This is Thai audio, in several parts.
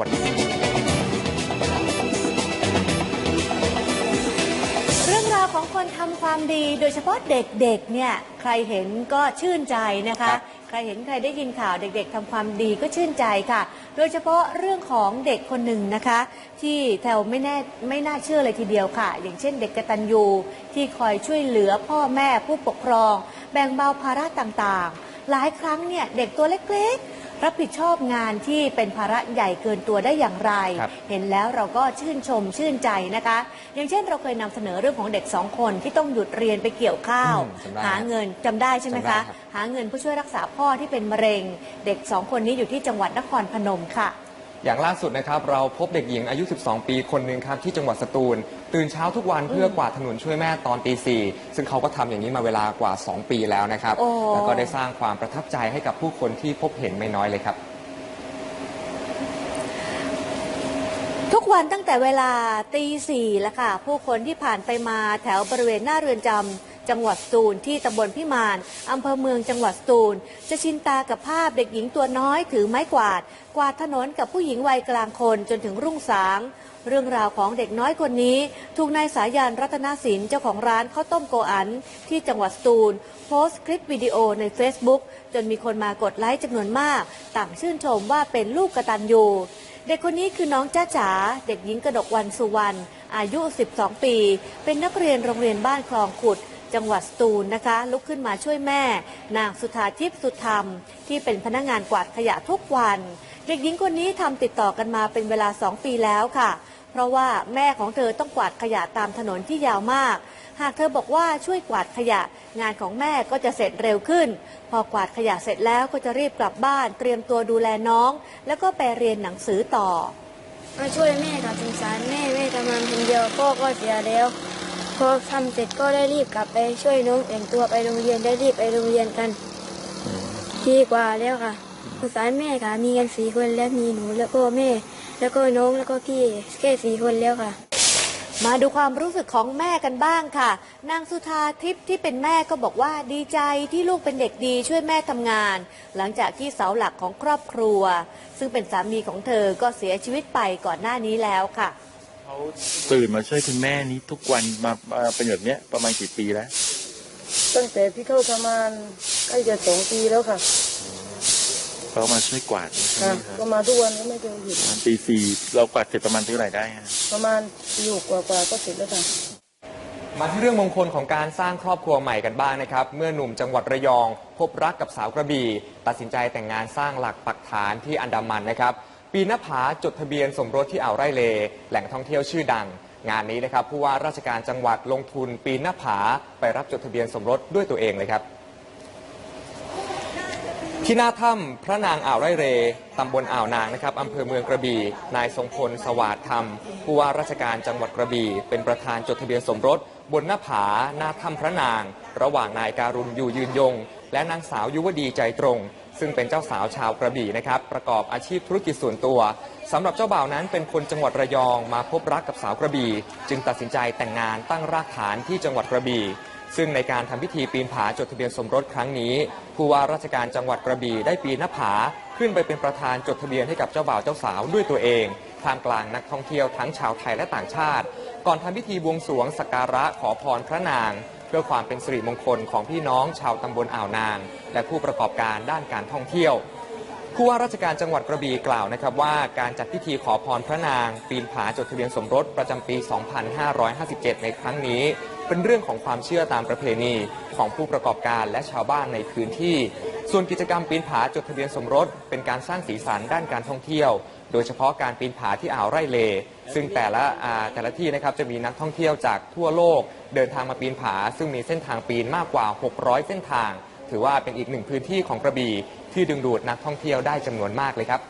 วัดเรื่องราวของคนทำความดีโดยเฉพาะเด็กๆเนี่ยใครเห็นก็ชื่นใจนะคะ ใครเห็นใครได้ยินข่าวเด็กๆทำความดีก็ชื่นใจค่ะ โดยเฉพาะเรื่องของเด็กคนหนึ่งนะคะ ที่แถวไม่แน่ไม่น่าเชื่อเลยทีเดียวค่ะ อย่างเช่น เด็กกตัญญูที่คอยช่วยเหลือพ่อแม่ผู้ปกครอง แบ่งเบาภาระต่างๆ หลายครั้งเนี่ยเด็กตัวเล็กๆ รับผิดชอบงานที่เป็นภาระใหญ่เกินตัวได้อย่างไร ครับ เห็นแล้วเราก็ชื่นชมชื่นใจนะคะ อย่างเช่นเราเคยนำเสนอเรื่องของเด็กสองคนที่ต้องหยุดเรียนไปเกี่ยวข้าว อืมจำได้หาเงินจำได้ใช่ไหมจำได้คะครับหาเงินเพื่อช่วยรักษาพ่อที่เป็นมะเร็ง เด็กสองคนนี้อยู่ที่จังหวัดนครพนมค่ะ อย่างล่าสุดนะครับเราพบเด็กหญิงอายุ 12 ปีคนหนึ่งครับที่จังหวัดสตูล ตื่นเช้าทุกวันเพื่อกวาดถนนช่วยแม่ตอนตีสี่ซึ่งเขาก็ทำอย่างนี้มาเวลากว่า 2 ปีแล้วนะครับ โอ้ แล้วก็ได้สร้างความประทับใจให้กับผู้คนที่พบเห็นไม่น้อยเลยครับ ทุกวันตั้งแต่เวลาตีสี่แล้วค่ะ ผู้คนที่ผ่านไปมาแถวบริเวณหน้าเรือนจำ จังหวัดสตูลที่ตำบลพิมานอำเภอเมืองจังหวัดสตูล จะชินตากับภาพเด็กหญิงตัวน้อยถือไม้กวาด กวาดถนนกับผู้หญิงวัยกลางคนจนถึงรุ่งสาง เรื่องราวของเด็กน้อยคนนี้ ถูกนายสายันรัตนศิลป์เจ้าของร้านข้าวต้มโกอัน ที่จังหวัดสตูล โพสต์คลิปวิดีโอใน Facebook จนมีคนมากดไลค์จำนวนมาก ต่างชื่นชมว่าเป็นลูกกระตัญญูเด็กคนนี้คือน้องจ้าจ๋าเด็กหญิงกระดกวันสุวรรณอายุ 12 ปี เป็นนักเรียนโรงเรียนบ้านคลองขุด จังหวัดสตูลนะคะ ลุกขึ้นมาช่วยแม่ นางสุธาทิพย์สุธรรม ที่เป็นพนักงานกวาดขยะทุกวัน เด็กหญิงคนนี้ทำติดต่อกันมาเป็นเวลา 2 ปีแล้วค่ะ เพราะว่าแม่ของเธอต้องกวาดขยะตามถนนที่ยาวมาก หากเธอบอกว่าช่วยกวาดขยะ งานของแม่ก็จะเสร็จเร็วขึ้น พอกวาดขยะเสร็จแล้วก็จะรีบกลับบ้าน เตรียมตัวดูแลน้อง แล้วก็ไปเรียนหนังสือต่อ มาช่วยแม่กับสงสารแม่แม่ทำงานคนเดียวพ่อก็เสียแล้ว พอทำเสร็จก็ได้รีบกลับไปช่วยน้องแต่งตัวไปโรงเรียนได้รีบไปโรงเรียนกันดีกว่าแล้วค่ะสงสารแม่ค่ะ มีกันสี่คนแล้วมีหนูแล้วก็แม่ แล้วก็น้องแล้วก็พี่แค่สี่คนแล้วค่ะ มาดูความรู้สึกของแม่กันบ้างค่ะ นางสุธาทิพย์ที่เป็นแม่ก็บอกว่าดีใจที่ลูกเป็นเด็กดีช่วยแม่ทำงาน หลังจากที่เสาหลักของครอบครัว ซึ่งเป็นสามีของเธอก็เสียชีวิตไปก่อนหน้านี้แล้วค่ะ เขาตื่นมาช่วยคุณแม่นี้ทุกวันมามาเป็นแบบเนี้ยประมาณกี่ปีแล้ว ตั้งแต่พี่เข้าทำงานใกล้จะสองปีแล้วค่ะเขามาช่วยกวาดใช่ค่ะไหมคก็รับมาทุกวันก็ไม่เคยหยุดประมาณตีสี่เรากวาดเสร็จประมาณเท่าไหร่ได้ฮะ ประมาณปีหกกว่าๆก็เสร็จแล้วค่ะ มาที่เรื่องมงคลของการสร้างครอบครัวใหม่กันบ้างนะครับ เมื่อหนุ่มจังหวัดระยอง พบรักกับสาวกระบี่ ตัดสินใจแต่งงานสร้างหลักปักฐานที่อันดามันนะครับ ปีนหน้าผาจดทะเบียนสมรสที่อ่าวไร่เล แหล่งท่องเที่ยวชื่อดัง งานนี้นะครับผู้ว่าราชการจังหวัดลงทุนปีนหน้าผาไปรับจดทะเบียนสมรสด้วยตัวเองเลยครับ ที่หน้าถ้ำพระนางอ่าวไร่เรตำบลอ่าวนางนะครับอำเภอเมืองกระบี่นายทรงพลสวัสดิ์ธรรม ผู้ว่าราชการจังหวัดกระบี่เป็นประธานจดทะเบียนสมรส บนหน้าผาหน้าถ้ำพระนาง ระหว่างนายการุณอยู่ยืนยง และนางสาวยุวดีใจตรง ซึ่งเป็นเจ้าสาวชาวกระบี่นะครับประกอบอาชีพธุรกิจส่วนตัวสำหรับเจ้าบ่าวนั้นเป็นคนจังหวัดระยองมาพบรักกับสาวกระบี่ จึงตัดสินใจแต่งงานตั้งรากฐานที่จังหวัดกระบี่ ซึ่งในการทำพิธีปีนผาจดทะเบียนสมรสครั้งนี้ผู้ว่าราชการจังหวัดกระบี่ได้ปีนหน้าผา ขึ้นไปเป็นประธานจดทะเบียนให้กับเจ้าบ่าวเจ้าสาวด้วยตัวเองท่ามกลางนักท่องเที่ยวทั้งชาวไทยและต่างชาติ ก่อนทำพิธีบวงสรวงสักการะขอพรพระนาง พื่อความเป็นสิริมงคลของพี่น้องชาวตำบลอ่าวนาง และผู้ประกอบการด้านการท่องเที่ยวผู้ว่าราชการจังหวัดกระบี่กล่าวนะครับว่าการจัดพิธีขอพรพระนาง ปีนผาจดทะเบียนสมรสประจำปี 2557 ในครั้งนี้ เป็นเรื่องของความเชื่อตามประเพณีของผู้ประกอบการและชาวบ้านในพื้นที่ ส่วนกิจกรรมปีนผาจดทะเบียนสมรส เป็นการสร้างสีสันด้านการท่องเที่ยว โดยเฉพาะการปีนผาที่อ่าวไร่เล ซึ่งแต่ละอ่าแต่ละที่นะครับจะมีนักท่องเที่ยวจากทั่วโลก เดินทางมาปีนผา ซึ่งมีเส้นทางปีนมากกว่า 600 เส้นทาง ถือว่าเป็นอีกหนึ่งพื้นที่ของกระบี่ที่ดึงดูดนักท่องเที่ยวได้จำนวนมากเลยครับ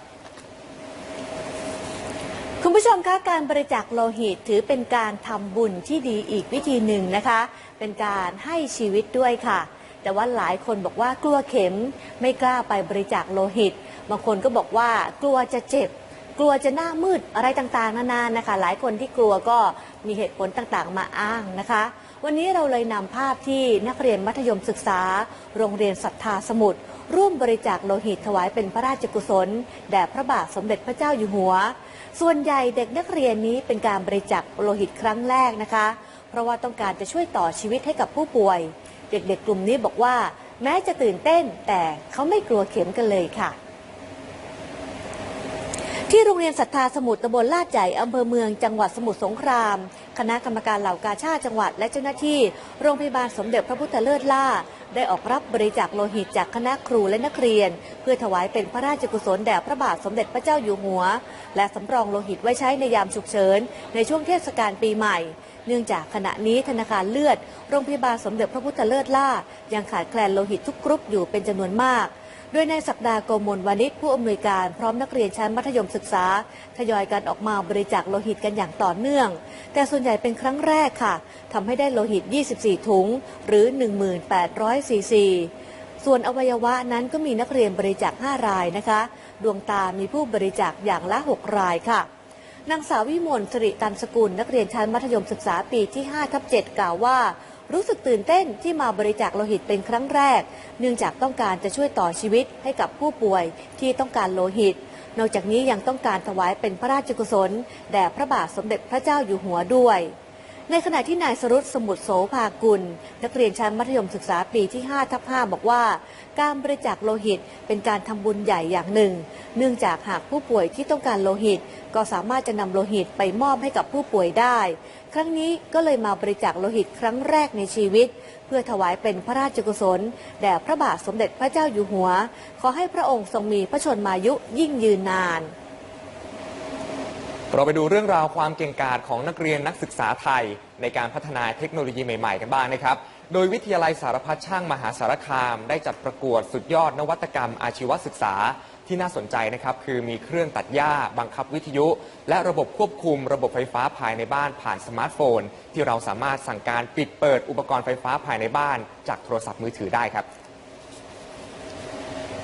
คุณผู้ชมคะการบริจาคโลหิตถือเป็นการทำบุญที่ดีอีกวิธีหนึ่งนะคะ เป็นการให้ชีวิตด้วยค่ะ แต่ว่าหลายคนบอกว่ากลัวเข็มไม่กล้าไปบริจาคโลหิต บางคนก็บอกว่ากลัวจะเจ็บ กลัวจะหน้ามืดอะไรต่างๆ นานานะคะ หลายคนที่กลัวก็มีเหตุผลต่างๆ มาอ้างนะคะ วันนี้เราเลยนำภาพที่นักเรียนมัธยมศึกษา โรงเรียนศรัทธาสมุทรร่วมบริจาคโลหิตถวายเป็นพระราชกุศลแด่พระบาทสมเด็จพระเจ้าอยู่หัว ส่วนใหญ่เด็กนักเรียนนี้เป็นการบริจาคโลหิตครั้งแรกนะคะ เพราะว่าต้องการจะช่วยต่อชีวิตให้กับผู้ป่วย เด็กๆกลุ่มนี้บอกว่า แม้จะตื่นเต้นแต่เขาไม่กลัวเข็มกันเลยค่ะ ที่โรงเรียนศรัทธาสมุทรตำบลลาดใหญ่อำเภอเมืองจังหวัดสมุทรสงคราม คณะกรรมการเหล่ากาชาติจังหวัดและเจ้าหน้าที่ โรงพยาบาลสมเด็จพระพุทธเลิศล่า ได้ออกรับบริจาคโลหิตจากคณะครูและนักเรียน เพื่อถวายเป็นพระราชกุศลแด่พระบาทสมเด็จพระเจ้าอยู่หัว และสำรองโลหิตไว้ใช้ในยามฉุกเฉินในช่วงเทศกาลปีใหม่ เนื่องจากขณะนี้ธนาคารเลือด โรงพยาบาลสมเด็จพระพุทธเลิศล่า ยังขาดแคลนโลหิตทุกกรุ๊ปอยู่เป็นจำนวนมาก โดยในสัปดาโกมลวานิชผู้อำนวยการพร้อมนักเรียนชั้นมัธยมศึกษา ทยอยกันออกมาบริจาคโลหิตกันอย่างต่อเนื่อง แต่ส่วนใหญ่เป็นครั้งแรกค่ะทำให้ได้โลหิต 24 ถุง หรือ 1,800ซีซีส่วนอวัยวะนั้นก็มีนักเรียนบริจาค 5 รายนะคะ ดวงตามีผู้บริจาคอย่างละ 6 รายค่ะนางสาววิมลสิริตันสกุล นักเรียนชั้นมัธยมศึกษาปีที่5ทับ7กล่าวว่า รู้สึกตื่นเต้นที่มาบริจาคโลหิตเป็นครั้งแรก เนื่องจากต้องการจะช่วยต่อชีวิตให้กับผู้ป่วยที่ต้องการโลหิต นอกจากนี้ยังต้องการถวายเป็นพระราชกุศลแด่พระบาทสมเด็จพระเจ้าอยู่หัวด้วย ในขณะที่นายสรุตสมุทรโสภากุล นักเรียนชั้นมัธยมศึกษาปีที่ 5 ทับ 5 บอกว่า การบริจาคโลหิตเป็นการทำบุญใหญ่อย่างหนึ่ง เนื่องจากหากผู้ป่วยที่ต้องการโลหิต ก็สามารถจะนำโลหิตไปมอบให้กับผู้ป่วยได้ ครั้งนี้ก็เลยมาบริจาคโลหิตครั้งแรกในชีวิต เพื่อถวายเป็นพระราชกุศล แด่พระบาทสมเด็จพระเจ้าอยู่หัว ขอให้พระองค์ทรงมีพระชนมายุยิ่งยืนนาน เราไปดูเรื่องราวความเก่งกาจของนักเรียนนักศึกษาไทย ในการพัฒนาเทคโนโลยีใหม่ ๆ กันบ้างนะครับ โดยวิทยาลัยสารพัดช่างมหาสารคาม ได้จัดประกวดสุดยอดนวัตกรรมอาชีวศึกษาที่น่าสนใจนะครับคือมีเครื่องตัดหญ้า บังคับวิทยุ และระบบควบคุมระบบไฟฟ้าภายในบ้านผ่านสมาร์ทโฟน ที่เราสามารถสั่งการปิดเปิดอุปกรณ์ไฟฟ้าภายในบ้าน จากโทรศัพท์มือถือได้ครับ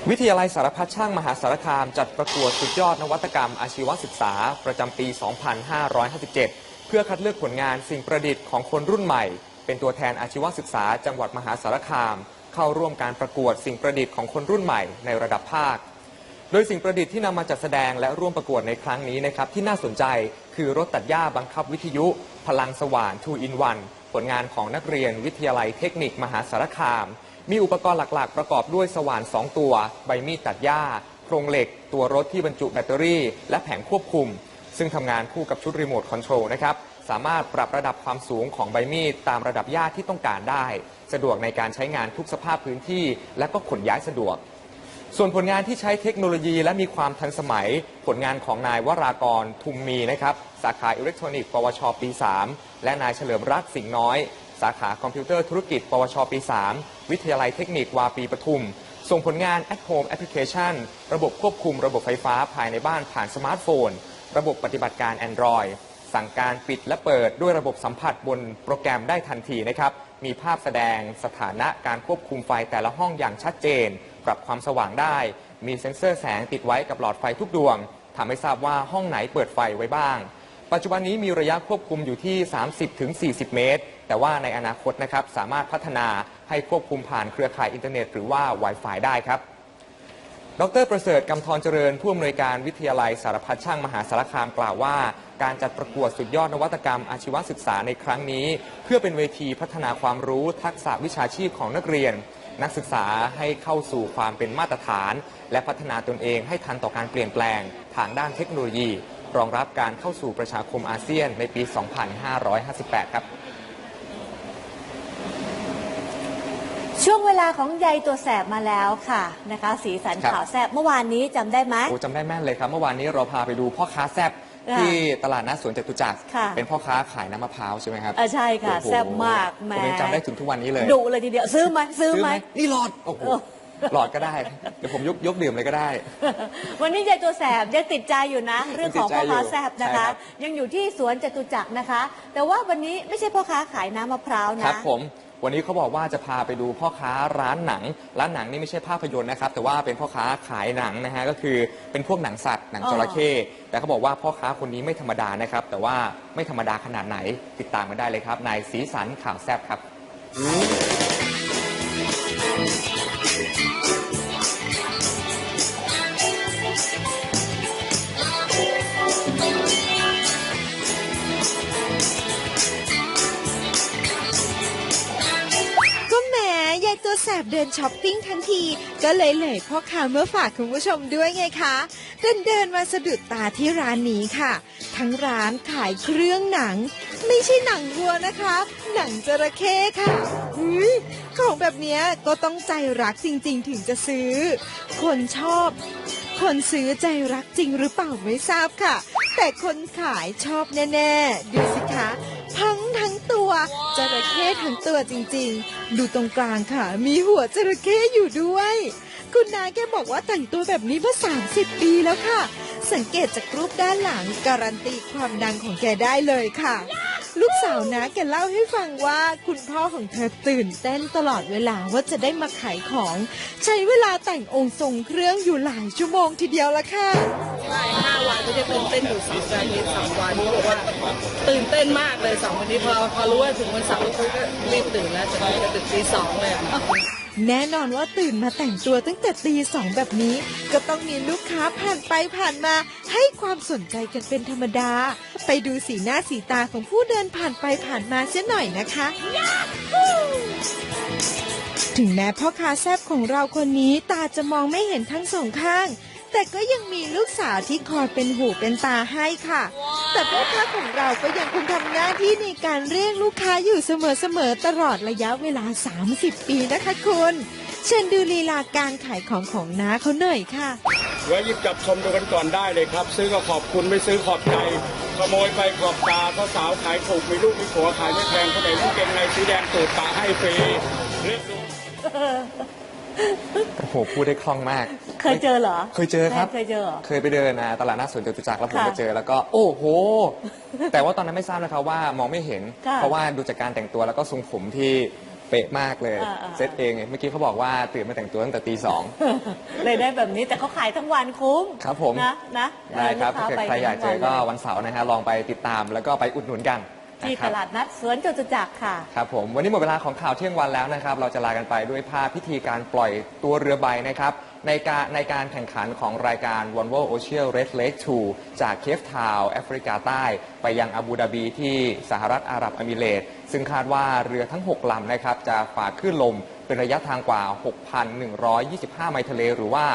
วิทยาลัยสารพัดช่างมหาสารคาม จัดประกวดสุดยอดนวัตกรรม อาชีวศึกษา ประจำปี 2557 เพื่อคัดเลือกผลงานสิ่งประดิษฐ์ของคนรุ่นใหม่ เป็นตัวแทนอาชีวศึกษา จังหวัดมหาสารคาม เข้าร่วมการประกวดสิ่งประดิษฐ์ของคนรุ่นใหม่ในระดับภาค โดยสิ่งประดิษฐ์ที่นำมาจัดแสดงและร่วมประกวดในครั้งนี้นะครับที่น่าสนใจคือรถตัดหญ้าบังคับวิทยุ พลังสว่าน 2 in 1 ผลงานของนักเรียนวิทยาลัยเทคนิคมหาสารคาม มีอุปกรณ์หลักๆ ประกอบด้วยสว่าน 2 ตัว ใบมีดตัดหญ้าโครงเหล็ก ตัวรถที่บรรจุแบตเตอรี่ และแผงควบคุม ซึ่งทำงานคู่กับชุดรีโมทคอนโทรลนะครับ สามารถปรับระดับความสูงของใบมีดตามระดับหญ้าที่ต้องการได้ สะดวกในการใช้งานทุกสภาพพื้นที่ และก็ขนย้ายสะดวกส่วนผลงานที่ใช้เทคโนโลยีและมีความทันสมัย ผลงานของนายวรากรทุมมีนะครับ สาขาอิเล็กทรอนิกส์ ปวช ปี 3 และนายเฉลิมรักสิงห์น้อย สาขาคอมพิวเตอร์ธุรกิจ ปวชปี 3 วิทยาลัยเทคนิควาปีปทุม ส่งผลงาน at home application ระบบควบคุมระบบไฟฟ้าภายในบ้านผ่านสมาร์ทโฟน ระบบปฏิบัติการ Android สั่งการปิดและเปิดด้วยระบบสัมผัสบนโปรแกรมได้ทันทีนะครับ มีภาพแสดงสถานะการควบคุมไฟแต่ละห้องอย่างชัดเจน ปรับความสว่างได้ มีเซ็นเซอร์แสงติดไว้กับหลอดไฟทุกดวงทำให้ทราบว่าห้องไหนเปิดไฟไว้บ้าง ปัจจุบันนี้มีระยะควบคุมอยู่ที่ 30-40 เมตร แต่ว่าในอนาคตนะครับสามารถพัฒนาให้ควบคุมผ่านเครือข่ายอินเทอร์เน็ตหรือว่า Wi-Fi ได้ครับดรประเสริฐกำธรเจริญ ผู้อำนวยการวิทยาลัยสารพัดช่างมหาสารคามกล่าวว่า การจัดประกวดสุดยอดนวัตกรรมอาชีวศึกษาในครั้งนี้ เพื่อเป็นเวทีพัฒนาความรู้ทักษะวิชาชีพของนักเรียน นักศึกษาให้เข้าสู่ความเป็นมาตรฐาน และพัฒนาตนเองให้ทันต่อการเปลี่ยนแปลง ทางด้านเทคโนโลยี รองรับการเข้าสู่ประชาคมอาเซียนในปี 2558 ครับ ช่วงเวลาของใยตัวแสบมาแล้วค่ะนะคะ สีสันครับข่าวแสบเมื่อวานนี้จำได้ไหมโอ้จำได้แม่นเลยครับ เมื่อวานนี้เราพาไปดูพ่อค้าแซบค่ะที่ตลาดนัดสวนจตุจักรค่ะเป็นพ่อค้าขายน้ำมะพร้าวใช่ไหมครับเออใช่ค่ะโอ้โหแซ่บมากแหมผมยังจำได้ถึงทุกวันนี้เลยดุเลยทีเดียวซื้อไหมซื้อไหมนี่หลอดโอ้โหเออ หลอดก็ได้ เดี๋ยวผมยกยกดื่มเลยก็ได้ วันนี้ยายตัวแสบยังติดใจอยู่นะ เรื่องของพ่อค้าแสบนะใช่ครัคะบยังอยู่ที่สวนจตุจักรนะคะ แต่ว่าวันนี้ไม่ใช่พ่อค้าขายน้ำมะพร้าวคนะรับผมวันนี้เขาบอกว่าจะพาไปดูพ่อค้าร้านหนัง ร้านหนังนี่ไม่ใช่ภาพยนตร์นะครับ แต่ว่าเป็นพ่อค้าขายหนังนะฮะก็คือเป็นพวกหนังสัตว์หนังจระเข้แต่เขาบอกว่าพ่อค้าคนนี้ไม่ธรรมดานะครับ แต่ว่าไม่ธรรมดาขนาดไหนติดตามกันได้เลยครับในสีสันข่าวแซบครับ ก็แหมยายตัวแสบเดินช้อปปิ้งทันที ก็เลยเหลยพ่อค้าเมื่อฝากคุณผู้ชมด้วยไงคะ เดินเดินมาสะดุดตาที่ร้านนี้ค่ะ ทั้งร้านขายเครื่องหนัง ไม่ใช่หนังวัวนะคะ หนังจระเข้ค่ะอุ้ยของแบบนี้ก็ต้องใจรักจริงๆ ถึงจะซื้อ คนชอบ คนซื้อใจรักจริงหรือเปล่าไม่ทราบค่ะ แต่คนขายชอบแน่ๆ ดูสิคะพังทั้งตัวจระเข้ทั้งตัวจริงๆ ดูตรงกลางค่ะ มีหัวจระเข้อยู่ด้วย คุณนายแกบอกว่าแต่งตัวแบบนี้มา30 ปีแล้วค่ะ สังเกตจากรูปด้านหลังการันตีความดังของแกได้เลยค่ะ ลูกสาวนะแกเล่าให้ฟังว่าคุณพ่อของเธอตื่นเต้นตลอดเวลาว่าจะได้มาขายของ ใช้เวลาแต่งองค์ทรงเครื่องอยู่หลายชั่วโมงทีเดียวละค่ะใช่ห้าวันก็จะตื่นเต้นอยู่สองวันนี้สองวันนี้บอกว่าตื่นเต้นมากเลยสองวันนี้พอพอรู้ว่าถึงวันเสาร์ก็รีบตื่นแล้วจะตื่นตีสองเลย แน่นอนว่าตื่นมาแต่งตัวตั้งแต่ตีสองแบบนี้ ก็ต้องมีลูกค้าผ่านไปผ่านมา ให้ความสนใจกันเป็นธรรมดา ไปดูสีหน้าสีตาของผู้เดินผ่านไปผ่านมาเสียหน่อยนะคะ ถึงแม้พ่อค้าแซบของเราคนนี้ตาจะมองไม่เห็นทั้งสองข้าง แต่ก็ยังมีลูกสาวที่คอยเป็นหูเป็นตาให้ค่ะ แต่พ่อค้าของเราก็ยังคงทำหน้าที่ในการเรียกลูกค้าอยู่เสมอๆตลอดระยะเวลา 30 ปีนะคะคุณ เชิญดูลีลาการขายของของน้าเขาหน่อยค่ะไว้หยิบจับชมดูกันก่อนได้เลยครับ ซื้อก็ขอบคุณไม่ซื้อขอบใจขโมยไปขอบตาเพราะสาวขายถูกมีลูกมีผัวขายไม่แพงเขาไหนลูกเก่งในสีแดงตูดตาให้ฟรีเลือกดู โอ้โหพูดได้คล่องมาก เคยเจอเหรอเคยเจอครับแม่เคยเจอเหรอ เคยไปเดินนะตลาดหน้าสวนจตุจักรแล้วผมค่ะไปเจอแล้วก็โอ้โห แต่ว่าตอนนั้นไม่ทราบนะครับว่ามองไม่เห็น ค่ะเพราะว่าดูจากการแต่งตัวแล้วก็ทรงผมที่เป๊ะมากเลยอ่าอ่าเซตเองเมื่อกี้เขาบอกว่าตื่นมาแต่งตัวตั้งแต่ตีสอง เลยได้แบบนี้แต่เขาขายทั้งวันคุ้มครับผม นะนะได้ครับลูถ้าเกิดไปใครอยากเจอก็ทั้งวันเสาร์นะฮะลองไปติดตามแล้วก็ไปอุดหนุนกันวันเลย ที่นะคตรับลาดนัดสวนจตุจักรค่ะ ครับผมวันนี้หมดเวลาของข่าวเที่ยงวันแล้วนะครับ เราจะลากันไปด้วยภาพพิธีการปล่อยตัวเรือใบนะครับ ในการในการแข่งขันของรายการ Volvo Ocean Red Lake 2 จากเคฟทาวน์แอฟริกาใต้ ไปยังอาบูดาบีที่สหรัฐอาหรับเอมิเรตส์ซึ่งคาดว่าเรือทั้ง 6ลำนะครับจะฝ่าคลื่นลม เป็นระยะทางกว่า 6,125 ไมล์ทะเล หรือว่า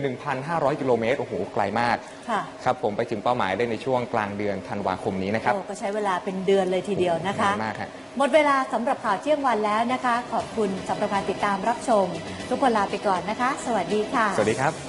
11,500 กิโลเมตร โอ้โห ไกลมาก ค่ะ ครับผมไปถึงเป้าหมายได้ในช่วงกลางเดือนธันวาคมนี้นะครับโอ้ก็ใช้เวลาเป็นเดือนเลยทีเดียวนะคะ นานมากฮะหมดเวลาสำหรับข่าวเที่ยงวันแล้วนะคะ ขอบคุณสำหรับการติดตามรับชม ทุกคนลาไปก่อนนะคะ สวัสดีค่ะ สวัสดีครับ